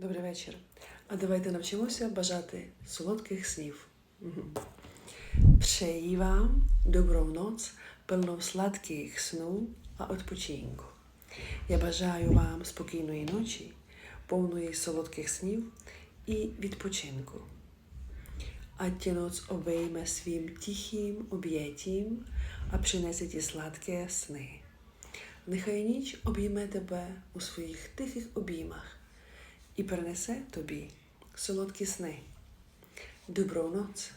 Добрий вечір. А давайте навчимося бажати солодких снів. Přeji vám dobrou noc, plnou sladkých snů a odpočinku. Я бажаю вам спокійної ночі, повної солодких снів і відпочинку. Ať tě noc obejme svým tichým obětím a přinese ti sladké sny. Нехай ніч обійме тебе у своїх тихих обіймах і принесе тобі солодкі сни. Добру ноc,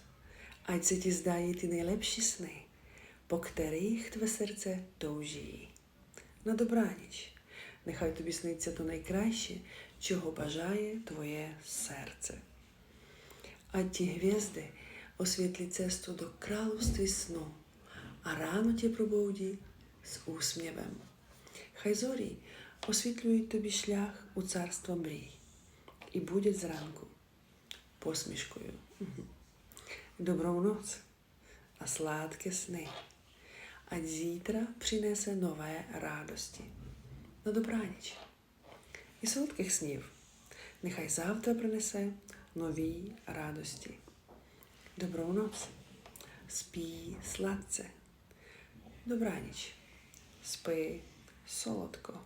ať se ti zdají ty nejlepší sny, po kterých tvé srdce touží. На добраніч, нехай тобі сниться то найкраще, чого бажає твоє серце. А ті гвізди освітлі цесту до краловстві сну, а рано ті пробуді з усмівем. Хай зорі освітлюють тобі шлях у царство мрій і будуть зранку посмішкою. Добру ноc a sladké sny. Ať zítra přinese nové радості. На добраніч. І солодких снів. Нехай завтра принесе нові радості. Добру ноc. Спій сладце. Добраніч. Спи солодко.